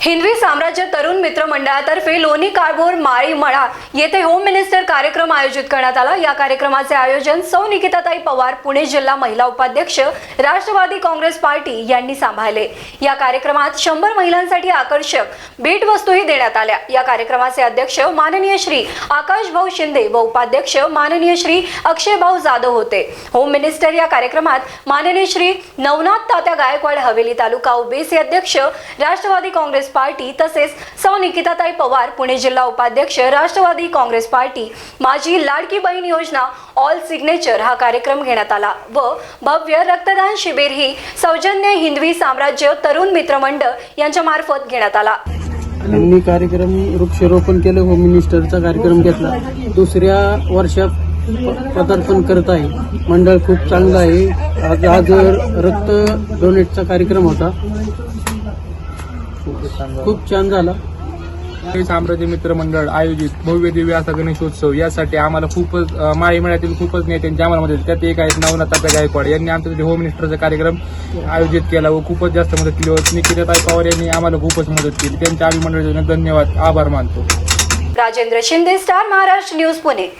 हिंदवी साम्राज्य तरुण मित्र मंडळातर्फे लोणी काळभोर माळी मळा येथे होम मिनिस्टर कार्यक्रम आयोजित करण्यात आला. या कार्यक्रमाचे आयोजन सौ निकिताताई पवार पुणे जिल्हा महिला उपाध्यक्ष राष्ट्रवादी काँग्रेस पार्टी यांनी सांभाळले. या कार्यक्रमात शंभर महिलांसाठी आकर्षक भेटवस्तूही देण्यात आल्या. या कार्यक्रमाचे अध्यक्ष माननीय श्री आकाश भाऊ शिंदे व उपाध्यक्ष माननीय श्री अक्षय भाऊ जाधव होते. होम मिनिस्टर या कार्यक्रमात माननीय श्री नवनाथ तात्या गायकवाड हवेली तालुका उबेसी अध्यक्ष राष्ट्रवादी काँग्रेस पार्टी तसेच सौ निकिताताई पवार पुणे जिल्हा उपाध्यक्ष राष्ट्रवादी काँग्रेस पार्टी माझी लाडकी बहीण योजना ऑल सिग्नेचर हा कार्यक्रम घेण्यात आला व भव्य रक्तदान शिबिर ही सौजन्य हिंदवी साम्राज्य तरुण मित्र मंडळ यांच्या मार्फत घेण्यात आला. यांनी कार्यक्रम वृक्षारोपण केलं होम मिनिस्टरचा कार्यक्रम घेतला. दुसऱ्या वर्षात पदार्पण करत आहे. मंडळ खूप चांगलं आहे. आज आज रक्त डोनेटचा कार्यक्रम होता. खूप छान झाला. हे साम्राज्य मित्र मंडळ आयोजित भव्य दिव्य असा गणेशोत्सव यासाठी आम्हाला खूपच अ, माळी मेळ्यातील खूपच नेत्यांची आम्हाला मदत त्यात एक आहेत नवनाथ तात्या गायकवाड. यांनी आमच्यासाठी होम मिनिस्टरचा कार्यक्रम आयोजित केला व खूपच जास्त मदत केली व निकिताताई पवार यांनी आम्हाला खूपच मदत केली. त्यांच्या आम्ही मंडळाचे धन्यवाद. आभार मानतो. Rajendra Shinde star Maharashtra news Pune.